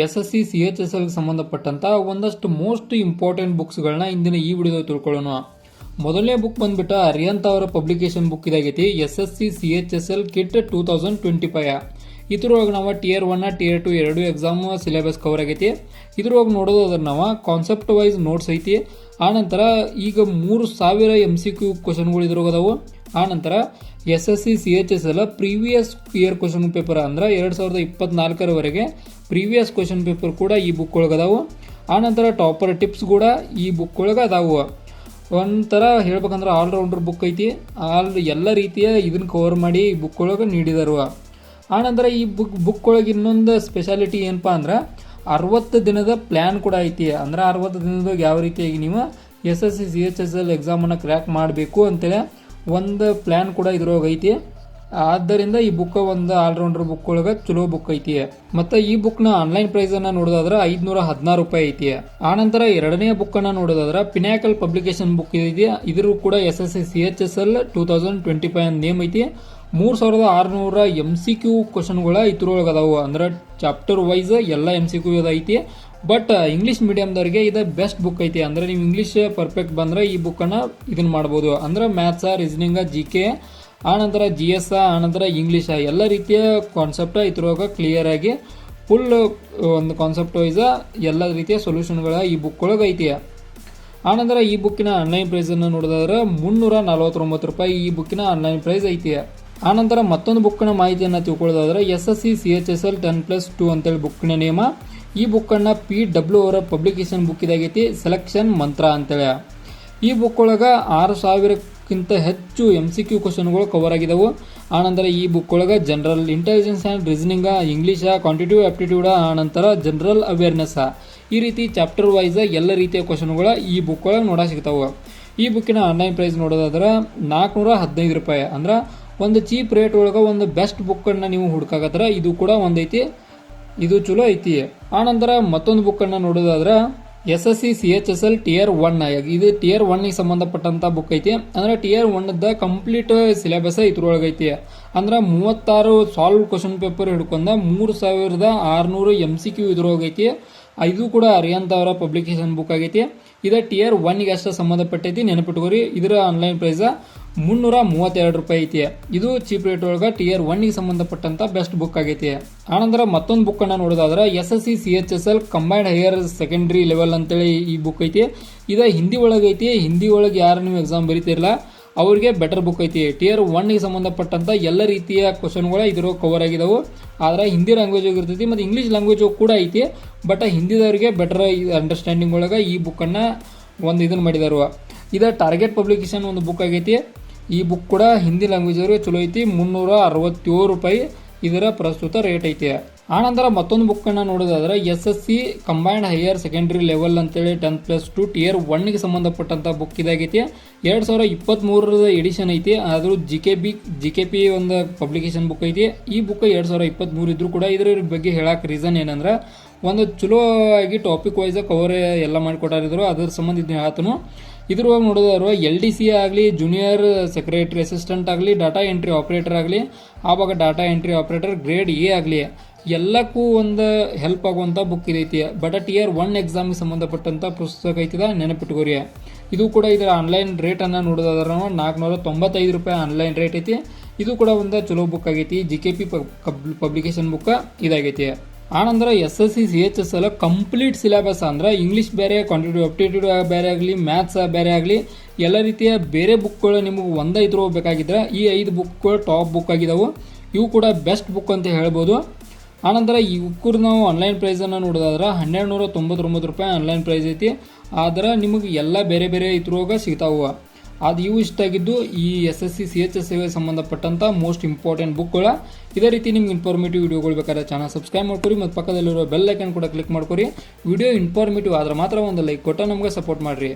S S C C H S ಎಲ್ಗೆ ಸಂಬಂಧಪಟ್ಟಂತ ಒಂದಷ್ಟು most important ಬುಕ್ಸ್ಗಳನ್ನ ಇಂದಿನ ಈ ವಿಡಿಯೋದಲ್ಲಿ ತಿಳ್ಕೊಳ್ಳೋಣ. ಮೊದಲನೇ ಬುಕ್ ಬಂದ್ಬಿಟ್ಟು ಅರಿಯಂತ ಅವರ publication book ಇದಾಗೈತಿ, S S C C H S L kit two thousand twenty five ಇದ್ರೊಳಗೆ ನಾವು ಟಿಯರ್ ಒನ್ ಟಿಯರ್ ಟು ಎರಡು ಎಕ್ಸಾಮ್ ಸಿಲೆಬಸ್ ಕವರ್ ಆಗೈತಿ. ಇದ್ರೊಳಗೆ ನೋಡೋದಾದ್ರೆ ನಾವು ಕಾನ್ಸೆಪ್ಟ್ ವೈಸ್ ನೋಟ್ಸ್ ಐತಿ. ಆನಂತರ ಈಗ ಮೂರು ಸಾವಿರ ಎಂ ಸಿ ಕ್ಯೂ ಕ್ವಶನ್ಗಳು ಇದ್ರೊಳಗೆ ಅದಾವು. ಆನಂತರ S S C C H S L previous year question paper ಅಂದ್ರೆ ಎರಡು ಸಾವಿರದ ಇಪ್ಪತ್ನಾಲ್ಕರವರೆಗೆ ಪ್ರೀವಿಯಸ್ ಕ್ವಶನ್ ಪೇಪರ್ ಕೂಡ ಈ ಬುಕ್ ಒಳಗೆ ಅದಾವು ಆನಂತರ ಟಾಪರ್ ಟಿಪ್ಸ್ ಕೂಡ ಈ ಬುಕ್ ಒಳಗೆ ಅದಾವು ಒಂಥರ ಹೇಳ್ಬೇಕಂದ್ರೆ ಆಲ್ರೌಂಡರ್ ಬುಕ್ ಐತಿ. ಆಲ್ ಎಲ್ಲ ರೀತಿಯ ಇದನ್ನ ಕವರ್ ಮಾಡಿ ಈ ಬುಕ್ ಒಳಗೆ ನೀಡಿದರು. ಆನಂತರ ಈ ಬುಕ್ ಬುಕ್ ಒಳಗೆ ಇನ್ನೊಂದು ಸ್ಪೆಷಾಲಿಟಿ ಏನಪ್ಪ ಅಂದ್ರೆ ಅರವತ್ತು ದಿನದ ಪ್ಲ್ಯಾನ್ ಕೂಡ ಐತಿ. ಅಂದ್ರೆ ಅರವತ್ತು ದಿನದಾಗ ಯಾವ ರೀತಿಯಾಗಿ ನೀವು S S C C H S L ಎಕ್ಸಾಮನ್ನು crack ಮಾಡಬೇಕು ಅಂತೇಳಿ ಒಂದು ಪ್ಲ್ಯಾನ್ ಕೂಡ ಇದ್ರೊಳಗೆ ಐತಿ. ಆದ್ದರಿಂದ ಈ ಬುಕ್ ಒಂದು ಆಲ್ರೌಂಡರ್ ಬುಕ್ ಒಳಗೆ ಚಲೋ ಬುಕ್ ಐತಿ. ಮತ್ತೆ ಈ ಬುಕ್ನ ಆನ್ಲೈನ್ ಪ್ರೈಸ್ ಅನ್ನ ನೋಡೋದಾದ್ರೆ ಐದ್ನೂರ ಹದಿನಾರು ರೂಪಾಯಿ ಐತಿ. ಆನಂತರ ಎರಡನೇ ಬುಕ್ ಅನ್ನ ನೋಡೋದಾದ್ರೆ ಪಿನಾಕಲ್ ಪಬ್ಲಿಕೇಶನ್ ಬುಕ್ ಇದೆ ಇದ್ರೂ ಕೂಡ S S C H S L two thousand twenty five name ಐತಿ. ಮೂರ್ ಸಾವಿರದ ಆರುನೂರ ಎಂ ಸಿ ಕ್ಯೂ ಕ್ವಶನ್ಗಳ ಇದ್ರೊಳಗೆ ಅದಾವು. ಅಂದ್ರೆ ಚಾಪ್ಟರ್ ವೈಸ್ ಎಲ್ಲ ಎಂ ಸಿ ಕ್ಯೂ ಐತಿ. ಬಟ್ ಇಂಗ್ಲಿಷ್ ಮೀಡಿಯಮ್ದವ್ರಿಗೆ ಇದು ಬೆಸ್ಟ್ ಬುಕ್ ಐತಿ. ಅಂದ್ರೆ ನೀವು ಇಂಗ್ಲಿಷ್ ಪರ್ಫೆಕ್ಟ್ ಬಂದ್ರೆ ಈ ಬುಕ್ಕನ್ನು ಇದನ್ನ ಮಾಡ್ಬೋದು. ಅಂದ್ರೆ ಮ್ಯಾಥ್ಸ ರೀಸನಿಂಗ್ ಜಿ ಕೆ ಆನಂತರ ಜಿ ಎಸ್ ಆನಂತರ ಇಂಗ್ಲೀಷ ಎಲ್ಲ ರೀತಿಯ ಕಾನ್ಸೆಪ್ಟ್ ಕ್ಲಿಯರ್ ಆಗಿ ಫುಲ್ ಒಂದು ಕಾನ್ಸೆಪ್ಟ್ ವೈಸ್ ಎಲ್ಲ ರೀತಿಯ ಸೊಲ್ಯೂಷನ್ಗಳ ಈ ಬುಕ್ ಒಳಗೆ ಐತಿ. ಆನಂತರ ಈ ಬುಕ್ಕಿನ ಆನ್ಲೈನ್ ಪ್ರೈಸನ್ನು ನೋಡಿದ್ರೆ ಮುನ್ನೂರ ನಲವತ್ತೊಂಬತ್ತು ರೂಪಾಯಿ ಈ ಬುಕ್ಕಿನ ಆನ್ಲೈನ್ ಪ್ರೈಸ್ ಐತಿ. ಆನಂತರ ಮತ್ತೊಂದು ಬುಕ್ಕಿನ ಮಾಹಿತಿಯನ್ನು ತಿಳ್ಕೊಳ್ಳೋದಾದ್ರೆ S S C C H S L ten plus two ಅಂತೇಳಿ ಬುಕ್ಕಿನ ನೇಮ. ಈ ಬುಕ್ಕನ್ನು ಪಿ ಡಬ್ಲ್ಯೂ ಅವರ ಪಬ್ಲಿಕೇಶನ್ ಬುಕ್ ಇದಾಗೈತಿ ಸೆಲೆಕ್ಷನ್ ಮಂತ್ರ ಅಂತೇಳಿ ಈ ಬುಕ್ ಒಳಗೆ ಆರು ಸಾವಿರಕ್ಕಿಂತ ಹೆಚ್ಚು ಎಂ ಸಿ ಕ್ಯೂ ಕ್ವಶನ್ಗಳು ಕವರ್ ಆಗಿದವು. ಆನಂತರ ಈ ಬುಕ್ ಒಳಗೆ general intelligence and reasoning English quantitative aptitude ಆನಂತರ ಜನರಲ್ ಅವೇರ್ನೆಸ್ ಈ ರೀತಿ ಚಾಪ್ಟರ್ ವೈಸ್ ಎಲ್ಲ ರೀತಿಯ ಕ್ವಶನ್ಗಳು ಈ ಬುಕ್ ಒಳಗೆ ನೋಡ ಸಿಗ್ತಾವೆ. ಈ ಬುಕ್ಕಿನ ಆನ್ಲೈನ್ ಪ್ರೈಸ್ ನೋಡೋದಾದ್ರೆ ನಾಲ್ಕುನೂರ ಹದಿನೈದು ರೂಪಾಯಿ. ಅಂದ್ರೆ ಒಂದು ಚೀಪ್ ರೇಟ್ ಒಳಗೆ ಒಂದು ಬೆಸ್ಟ್ ಬುಕ್ಕನ್ನು ನೀವು ಹುಡುಕಾಗತ್ತರ ಇದು ಕೂಡ ಒಂದೈತಿ, ಇದು ಚಲೋ ಐತಿ. ಆನಂತರ ಮತ್ತೊಂದು ಬುಕ್ಕನ್ನು ನೋಡೋದಾದ್ರೆ S S C C H S L tier one ಇದು ಟಿಯರ್ ಒನ್ಗೆ ಸಂಬಂಧಪಟ್ಟಂತ ಬುಕ್ ಐತಿ. ಅಂದ್ರೆ ಟಿಯರ್ ಒನ್ದ ಕಂಪ್ಲೀಟ್ ಸಿಲೆಬಸ್ ಇದ್ರೊಳಗೆ ಐತಿ. ಅಂದ್ರೆ ಮೂವತ್ತಾರು ಸಾಲ್ವ್ ಕ್ವಶನ್ ಪೇಪರ್ ಹಿಡ್ಕೊಂಡ ಮೂರು ಸಾವಿರದ ಆರುನೂರು ಎಂ ಸಿ ಕ್ಯೂ ಇದ್ರೊಳಗೆ ಐತಿ. ಇದು ಕೂಡ ಅರಿಯಂತ ಅವರ ಪಬ್ಲಿಕೇಶನ್ ಬುಕ್ ಆಗೈತಿ. ಇದು ಟಿಯರ್ ಒನ್ಗೆ ಅಷ್ಟೇ ಸಂಬಂಧಪಟ್ಟೈತಿ. ನೆನಪಿಟ್ಕೋರಿ. ಇದರ ಆನ್ಲೈನ್ ಪ್ರೈಸ್ ಮುನ್ನೂರ ಮೂವತ್ತೆರಡು ರೂಪಾಯಿ ಐತಿ. ಇದು ಚೀಪ್ ರೇಟ್ ಒಳಗೆ ಟಿಯರ್ ಒನ್ಗೆ ಸಂಬಂಧಪಟ್ಟಂತ ಬೆಸ್ಟ್ ಬುಕ್ ಆಗೈತಿ. ಆನಂತರ ಮತ್ತೊಂದು ಬುಕ್ ಅನ್ನ ನೋಡೋದಾದ್ರೆ S S C C H S L combined higher secondary level ಅಂತೇಳಿ ಈ ಬುಕ್ ಐತಿ. ಇದು ಹಿಂದಿ ಒಳಗೆ ಐತಿ. ಹಿಂದಿ ಒಳಗೆ ಯಾರು ನೀವು ಎಕ್ಸಾಮ್ ಬರೀತಿರಲ್ಲ ಅವ್ರಿಗೆ ಬೆಟರ್ ಬುಕ್ ಐತಿ. ಟಿಯರ್ ಒನ್ಗೆ ಸಂಬಂಧಪಟ್ಟಂತ ಎಲ್ಲ ರೀತಿಯ ಕ್ವಶನ್ಗಳು ಇದ್ರ ಕವರ್ ಆಗಿದಾವು. ಆದ್ರೆ ಹಿಂದಿ ಲ್ಯಾಂಗ್ವೇಜ್ ಆಗಿರ್ತೈತಿ ಮತ್ತು ಇಂಗ್ಲೀಷ್ ಲ್ಯಾಂಗ್ವೇಜ್ ಕೂಡ ಐತಿ. ಬಟ್ ಹಿಂದಿದವರಿಗೆ ಬೆಟರ್ ಅಂಡರ್ಸ್ಟ್ಯಾಂಡಿಂಗ್ ಒಳಗೆ ಈ ಬುಕ್ಕನ್ನು ಒಂದು ಇದನ್ನ ಮಾಡಿದಾರು. ಇದು ಟಾರ್ಗೆಟ್ ಪಬ್ಲಿಕೇಶನ್ ಒಂದು ಬುಕ್ ಆಗೈತಿ. ಈ ಬುಕ್ ಕೂಡ ಹಿಂದಿ ಲ್ಯಾಂಗ್ವೇಜ್ ಅವ್ರಿಗೆ ಚಲೋ ಐತಿ ಮುನ್ನೂರ ಅರವತ್ತೇಳು ರೂಪಾಯಿ ಇದರ ಪ್ರಸ್ತುತ ರೇಟ್ ಐತಿ. ಆನಂತರ ಮತ್ತೊಂದು ಬುಕ್ಕನ್ನು ನೋಡೋದಾದ್ರೆ S S C combined higher secondary level ಅಂತೇಳಿ ಟೆನ್ ಪ್ಲಸ್ ಟು ಟಿಯರ್ ಒನ್ಗೆ ಸಂಬಂಧಪಟ್ಟಂತ ಬುಕ್ ಇದಾಗೈತಿ. ಎರಡು ಸಾವಿರ ಇಪ್ಪತ್ತ್ಮೂರರದ ಎಡಿಷನ್ ಐತಿ, ಆದರೂ G K B G K P ಒಂದು ಪಬ್ಲಿಕೇಶನ್ ಬುಕ್ ಐತಿ. ಈ ಬುಕ್ ಎರಡು ಸಾವಿರ ಇಪ್ಪತ್ತ್ಮೂರು ಇದ್ರೂ ಕೂಡ ಇದ್ರ ಬಗ್ಗೆ ಹೇಳಕ್ಕೆ ರೀಸನ್ ಏನಂದ್ರೆ, ಒಂದು ಚಲೋ ಆಗಿ ಟಾಪಿಕ್ ವೈಸ್ ಕವರ್ ಎಲ್ಲ ಮಾಡಿಕೊಟ್ಟಾರಿದ್ರು ಅದ್ರ ಸಂಬಂಧ ಹೇಳ್ತಾನು ಇದ್ರೊಳಗೆ ನೋಡಿದ್ರು ಎಲ್ ಡಿ ಸಿ ಆಗಲಿ ಜೂನಿಯರ್ ಸೆಕ್ರೆಟರಿ ಅಸಿಸ್ಟೆಂಟ್ ಆಗಲಿ ಡಾಟಾ ಎಂಟ್ರಿ ಆಪ್ರೇಟರ್ ಆಗಲಿ ಆವಾಗ data entry operator grade A ಆಗಲಿ, ಎಲ್ಲಕ್ಕೂ ಒಂದು ಹೆಲ್ಪ್ ಆಗುವಂಥ ಬುಕ್ ಇದೈತಿ. ಬಟ್ ಟಿಯರ್ ಒನ್ ಎಕ್ಸಾಮ್ಗೆ ಸಂಬಂಧಪಟ್ಟಂಥ ಪುಸ್ತಕ ಐತಿದ ನೆನಪಿಟ್ಕೋರಿ. ಇದು ಕೂಡ ಇದರ ಆನ್ಲೈನ್ ರೇಟನ್ನು ನೋಡೋದಾದ್ರೆ ನಾವು ನಾಲ್ಕುನೂರ ತೊಂಬತ್ತೈದು ರೂಪಾಯಿ ಆನ್ಲೈನ್ ರೇಟ್ ಐತಿ. ಇದು ಕೂಡ ಒಂದು ಚಲೋ ಬುಕ್ ಆಗೈತಿ. G K P publication book ಇದಾಗೈತಿ. ಆನಂತರ S S C C H S ಎಲ್ಲ ಕಂಪ್ಲೀಟ್ ಸಿಲೆಬಸ್ ಅಂದ್ರೆ ಇಂಗ್ಲೀಷ್ ಬೇರೆ ಕ್ವಾಂಟಿಟಿವ್ ಅಪ್ಟಿಟ್ಯೂಡ್ ಬೇರೆ ಆಗಲಿ ಮ್ಯಾಥ್ಸ್ ಬೇರೆ ಆಗಲಿ, ಎಲ್ಲ ರೀತಿಯ ಬೇರೆ ಬುಕ್ಗಳು ನಿಮಗೆ ಒಂದೇ ಇದ್ರು ಬೇಕಾಗಿದ್ರೆ ಈ ಐದು ಬುಕ್ಗಳು ಟಾಪ್ ಬುಕ್ ಆಗಿದ್ದಾವೆ ಇವು ಕೂಡ ಬೆಸ್ಟ್ ಬುಕ್ ಅಂತ ಹೇಳ್ಬೋದು. ಆನಂತರ ಇವಕ್ಕೂ ನಾವು ಆನ್ಲೈನ್ ಪ್ರೈಸನ್ನು ನೋಡೋದಾದ್ರೆ ಹನ್ನೆರಡು ನೂರ ತೊಂಬತ್ತೊಂಬತ್ತು ರೂಪಾಯಿ ಆನ್ಲೈನ್ ಪ್ರೈಸ್ ಐತಿ. ಆದ್ರೆ ನಿಮಗೆ ಎಲ್ಲ ಬೇರೆ ಬೇರೆ ಇದ್ರೊಳಗೆ ಸಿಗ್ತಾವೆ. ಅದು ಇವು ಇಷ್ಟ ಆಗಿದ್ದು ಈ S S C C H S ಸಂಬಂಧಪಟ್ಟಂಥ ಮೋಸ್ಟ್ ಇಂಪಾರ್ಟೆಂಟ್ ಬುಕ್ಗಳ ಇದೇ ರೀತಿ ನಿಮ್ಗೆ ಇನ್ಫಾರ್ಮೇಟಿವ್ ವಿಡಿಯೋಗಳು ಬೇಕಾದ್ರೆ ಚಾನಲ್ ಸಬ್ಸ್ಕ್ರೈಬ್ ಮಾಡ್ಕೊರಿ, ಮತ್ತು ಪಕ್ಕದಲ್ಲಿರೋ ಬೆಲ್ ಐಕನ್ ಕೂಡ ಕ್ಲಿಕ್ ಮಾಡ್ಕೊರಿ. ವಿಡಿಯೋ ಇನ್ಫಾರ್ಮೇಟಿವ್ ಆದ್ರೆ ಮಾತ್ರ ಒಂದು ಲೈಕ್ ಕೊಟ್ಟ ನಮಗೆ ಸಪೋರ್ಟ್ ಮಾಡಿರಿ.